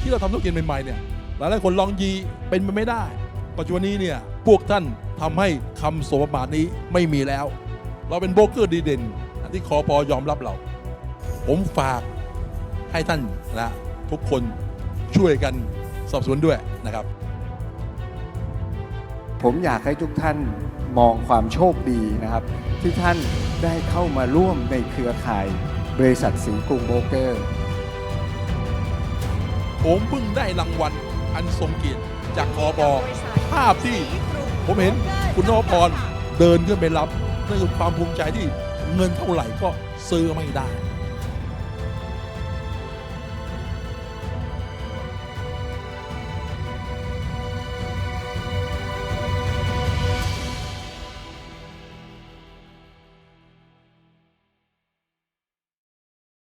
ที่เราทำธุรกิจใหม่ๆเนี่ยหลายๆคนลองยีเป็นไปไม่ได้ ปัจจุบันนี้เนี่ยพวกท่านทำให้คำสมประมาทนี้ไม่มีแล้ว เราเป็นโบรกเกอร์ดีเด่นที่คอพอยอมรับเรา ผมฝากให้ท่านนะทุกคนช่วยกันสอบสวนด้วยนะครับ ผมอยากให้ทุกท่านมองความโชคดีนะครับ ที่ท่านได้เข้ามาร่วมในเครือข่าย บริษัทสิงกรุงโบรกเกอร์ ผมเพิ่งได้รางวัลอันทรงเกียรติจากคอบอภาพที่ผมเห็นคุณนพพรเดินขึ้นไปรับนั่นคือความภูมิใจที่เงินเท่าไหร่ก็ซื้อไม่ได้